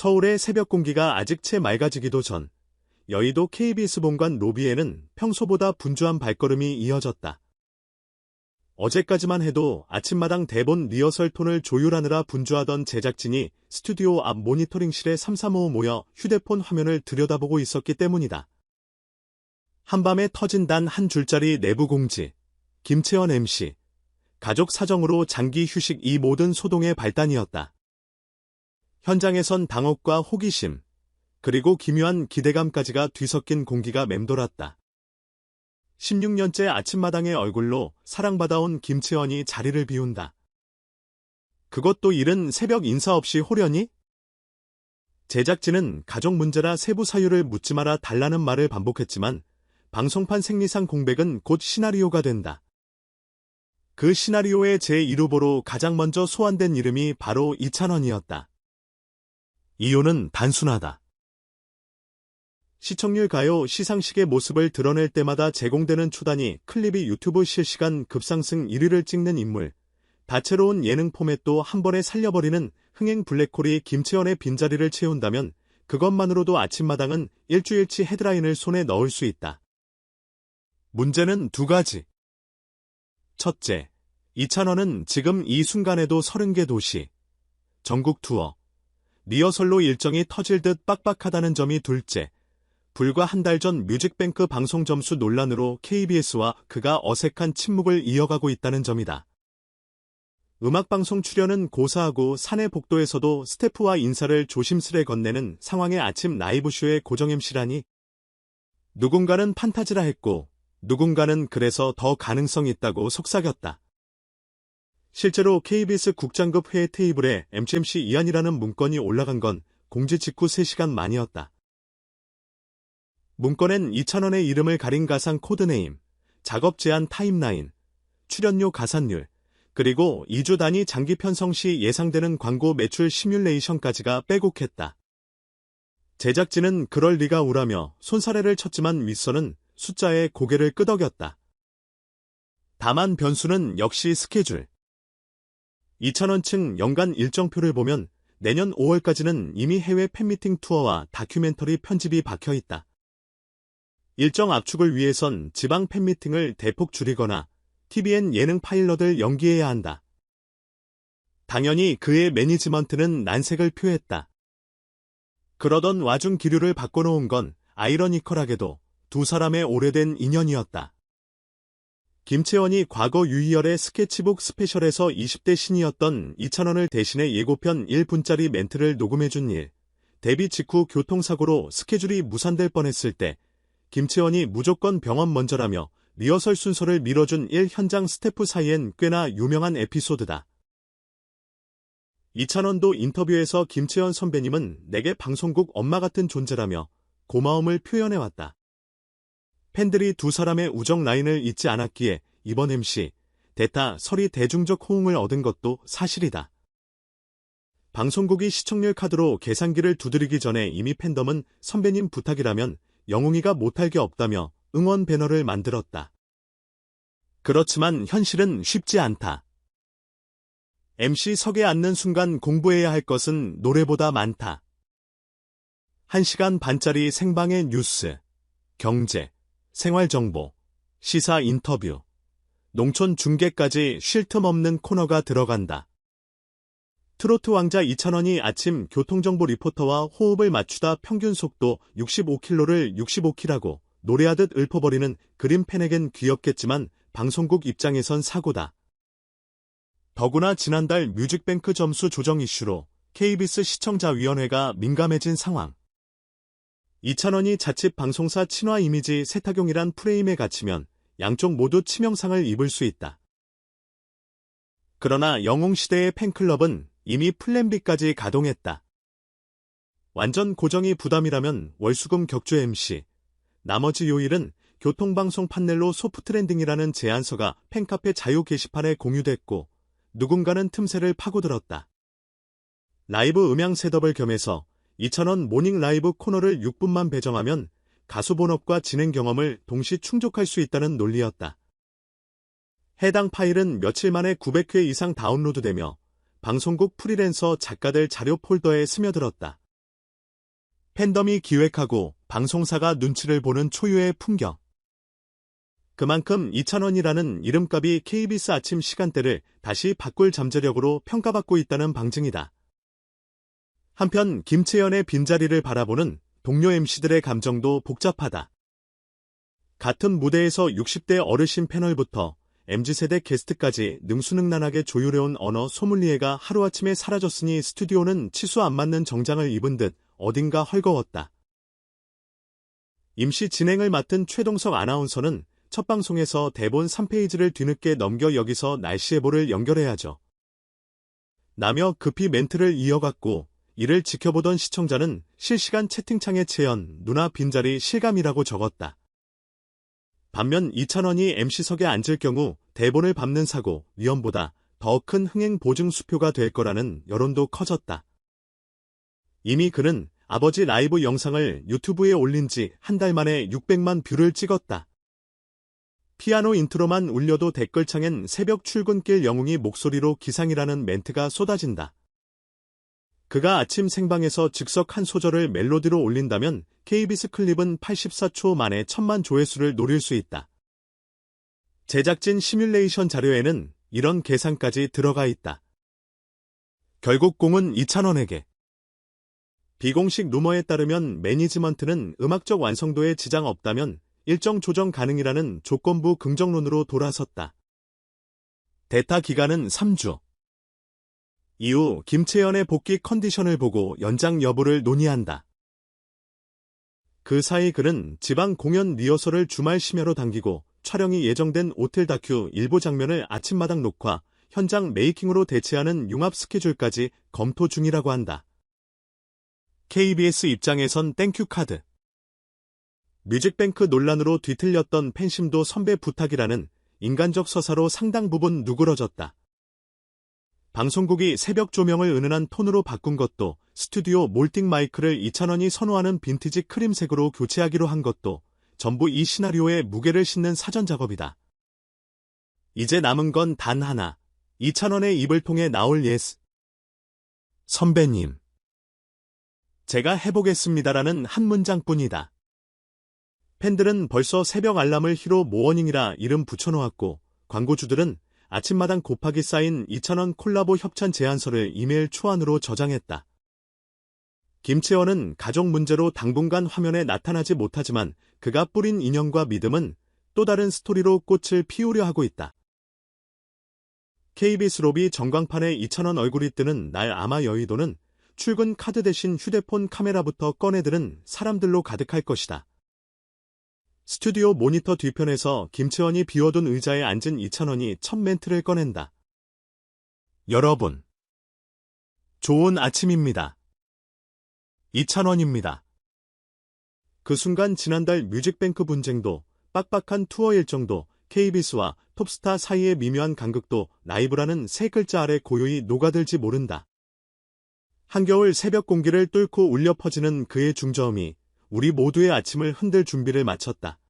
서울의 새벽 공기가 아직 채 맑아지기도 전 여의도 KBS 본관 로비에는 평소보다 분주한 발걸음이 이어졌다. 어제까지만 해도 아침마당 대본 리허설 톤을 조율하느라 분주하던 제작진이 스튜디오 앞 모니터링실에 삼삼오오 모여 휴대폰 화면을 들여다보고 있었기 때문이다. 한밤에 터진 단 한 줄짜리 내부 공지, 김채원 MC, 가족 사정으로 장기 휴식 이 모든 소동의 발단이었다. 현장에선 당혹과 호기심, 그리고 기묘한 기대감까지가 뒤섞인 공기가 맴돌았다. 16년째 아침마당의 얼굴로 사랑받아온 김채원이 자리를 비운다. 그것도 이른 새벽 인사 없이 호련히? 제작진은 가족 문제라 세부 사유를 묻지 마라 달라는 말을 반복했지만 방송판 생리상 공백은 곧 시나리오가 된다. 그 시나리오의 제1후보로 가장 먼저 소환된 이름이 바로 이찬원이었다. 이유는 단순하다. 시청률 가요 시상식의 모습을 드러낼 때마다 제공되는 초단위 클립이 유튜브 실시간 급상승 1위를 찍는 인물. 다채로운 예능 포맷도 한 번에 살려버리는 흥행 블랙홀이 김채연의 빈자리를 채운다면 그것만으로도 아침마당은 일주일치 헤드라인을 손에 넣을 수 있다. 문제는 두 가지. 첫째, 이찬원은 지금 이 순간에도 30개 도시, 전국 투어, 리허설로 일정이 터질 듯 빡빡하다는 점이 둘째, 불과 한 달 전 뮤직뱅크 방송 점수 논란으로 KBS와 그가 어색한 침묵을 이어가고 있다는 점이다. 음악방송 출연은 고사하고 사내 복도에서도 스태프와 인사를 조심스레 건네는 상황의 아침 라이브쇼의 고정 MC라니 누군가는 판타지라 했고 누군가는 그래서 더 가능성 있다고 속삭였다. 실제로 KBS 국장급 회의 테이블에 MCMC 이안이라는 문건이 올라간 건 공지 직후 3시간 만이었다. 문건엔 2,000원의 이름을 가린 가상 코드네임, 작업 제한 타임라인, 출연료 가산율, 그리고 2주 단위 장기 편성 시 예상되는 광고 매출 시뮬레이션까지가 빼곡했다. 제작진은 그럴 리가 우라며 손사래를 쳤지만 윗선은 숫자에 고개를 끄덕였다. 다만 변수는 역시 스케줄. 2,000원층 연간 일정표를 보면 내년 5월까지는 이미 해외 팬미팅 투어와 다큐멘터리 편집이 박혀 있다. 일정 압축을 위해선 지방 팬미팅을 대폭 줄이거나 TVN 예능 파일럿을 연기해야 한다. 당연히 그의 매니지먼트는 난색을 표했다. 그러던 와중 기류를 바꿔놓은 건 아이러니컬하게도 두 사람의 오래된 인연이었다. 김채원이 과거 유희열의 스케치북 스페셜에서 20대 신이었던 2,000원을 대신해 예고편 1분짜리 멘트를 녹음해준 일, 데뷔 직후 교통사고로 스케줄이 무산될 뻔했을 때 김채원이 무조건 병원 먼저라며 리허설 순서를 밀어준 1 현장 스태프 사이엔 꽤나 유명한 에피소드다. 이찬원도 인터뷰에서 김채원 선배님은 내게 방송국 엄마 같은 존재라며 고마움을 표현해왔다. 팬들이 두 사람의 우정 라인을 잊지 않았기에 이번 MC, 대타 설이 대중적 호응을 얻은 것도 사실이다. 방송국이 시청률 카드로 계산기를 두드리기 전에 이미 팬덤은 선배님 부탁이라면 영웅이가 못할 게 없다며 응원 배너를 만들었다. 그렇지만 현실은 쉽지 않다. MC석에 앉는 순간 공부해야 할 것은 노래보다 많다. 1시간 반짜리 생방의 뉴스, 경제, 생활정보, 시사 인터뷰, 농촌 중계까지 쉴 틈 없는 코너가 들어간다. 트로트 왕자 이찬원이 아침 교통정보 리포터와 호흡을 맞추다 평균 속도 65km를 65km라고 노래하듯 읊어버리는 그림 팬에겐 귀엽겠지만 방송국 입장에선 사고다. 더구나 지난달 뮤직뱅크 점수 조정 이슈로 KBS 시청자위원회가 민감해진 상황. 이찬원이 자칫 방송사 친화 이미지 세탁용이란 프레임에 갇히면 양쪽 모두 치명상을 입을 수 있다. 그러나 영웅시대의 팬클럽은 이미 플랜 B까지 가동했다. 완전 고정이 부담이라면 월수금 격주 MC, 나머지 요일은 교통방송 판넬로 소프트랜딩이라는 제안서가 팬카페 자유 게시판에 공유됐고 누군가는 틈새를 파고들었다. 라이브 음향 셋업을 겸해서 2,000원 모닝 라이브 코너를 6분만 배정하면 가수 본업과 진행 경험을 동시 충족할 수 있다는 논리였다. 해당 파일은 며칠 만에 900회 이상 다운로드되며 방송국 프리랜서 작가들 자료 폴더에 스며들었다. 팬덤이 기획하고 방송사가 눈치를 보는 초유의 풍경. 그만큼 이찬원이라는 이름값이 KBS 아침 시간대를 다시 바꿀 잠재력으로 평가받고 있다는 방증이다. 한편 김채연의 빈자리를 바라보는 동료 MC들의 감정도 복잡하다. 같은 무대에서 60대 어르신 패널부터 MZ세대 게스트까지 능수능란하게 조율해온 언어 소믈리에가 하루아침에 사라졌으니 스튜디오는 치수 안 맞는 정장을 입은 듯 어딘가 헐거웠다. 임시 진행을 맡은 최동석 아나운서는 첫 방송에서 대본 3페이지를 뒤늦게 넘겨 여기서 날씨 예보를 연결해야죠. 나며 급히 멘트를 이어갔고 이를 지켜보던 시청자는 실시간 채팅창에 채연 누나 빈자리 실감이라고 적었다. 반면 이찬원이 MC석에 앉을 경우 대본을 밟는 사고 위험보다 더 큰 흥행 보증 수표가 될 거라는 여론도 커졌다. 이미 그는 아버지 라이브 영상을 유튜브에 올린 지 한 달 만에 600만 뷰를 찍었다. 피아노 인트로만 울려도 댓글창엔 새벽 출근길 영웅이 목소리로 기상이라는 멘트가 쏟아진다. 그가 아침 생방에서 즉석 한 소절을 멜로디로 올린다면 KBS 클립은 84초 만에 천만 조회수를 노릴 수 있다. 제작진 시뮬레이션 자료에는 이런 계산까지 들어가 있다. 결국 공은 이찬원에게. 비공식 루머에 따르면 매니지먼트는 음악적 완성도에 지장 없다면 일정 조정 가능이라는 조건부 긍정론으로 돌아섰다. 대타 기간은 3주. 이후 김채연의 복귀 컨디션을 보고 연장 여부를 논의한다. 그 사이 그는 지방 공연 리허설을 주말 심야로 당기고 촬영이 예정된 오텔 다큐 일부 장면을 아침마당 녹화, 현장 메이킹으로 대체하는 융합 스케줄까지 검토 중이라고 한다. KBS 입장에선 땡큐 카드. 뮤직뱅크 논란으로 뒤틀렸던 팬심도 선배 부탁이라는 인간적 서사로 상당 부분 누그러졌다. 방송국이 새벽 조명을 은은한 톤으로 바꾼 것도 스튜디오 몰딩 마이크를 2,000원이 선호하는 빈티지 크림색으로 교체하기로 한 것도 전부 이 시나리오에 무게를 싣는 사전 작업이다. 이제 남은 건 단 하나. 2,000원의 입을 통해 나올 예스. 선배님. 제가 해보겠습니다라는 한 문장뿐이다. 팬들은 벌써 새벽 알람을 히로 모어닝이라 이름 붙여놓았고 광고주들은 아침마당 곱하기 쌓인 2,000원 콜라보 협찬 제안서를 이메일 초안으로 저장했다. 김채원은 가족 문제로 당분간 화면에 나타나지 못하지만 그가 뿌린 인연과 믿음은 또 다른 스토리로 꽃을 피우려 하고 있다. KBS 로비 전광판에 2,000원 얼굴이 뜨는 날 아마 여의도는 출근 카드 대신 휴대폰 카메라부터 꺼내드는 사람들로 가득할 것이다. 스튜디오 모니터 뒤편에서 김채원이 비워둔 의자에 앉은 이찬원이 첫 멘트를 꺼낸다. 여러분. 좋은 아침입니다. 이찬원입니다. 그 순간 지난달 뮤직뱅크 분쟁도 빡빡한 투어 일정도 KBS와 톱스타 사이의 미묘한 간극도 라이브라는 세 글자 아래 고요히 녹아들지 모른다. 한겨울 새벽 공기를 뚫고 울려 퍼지는 그의 중저음이 우리 모두의 아침을 흔들 준비를 마쳤다.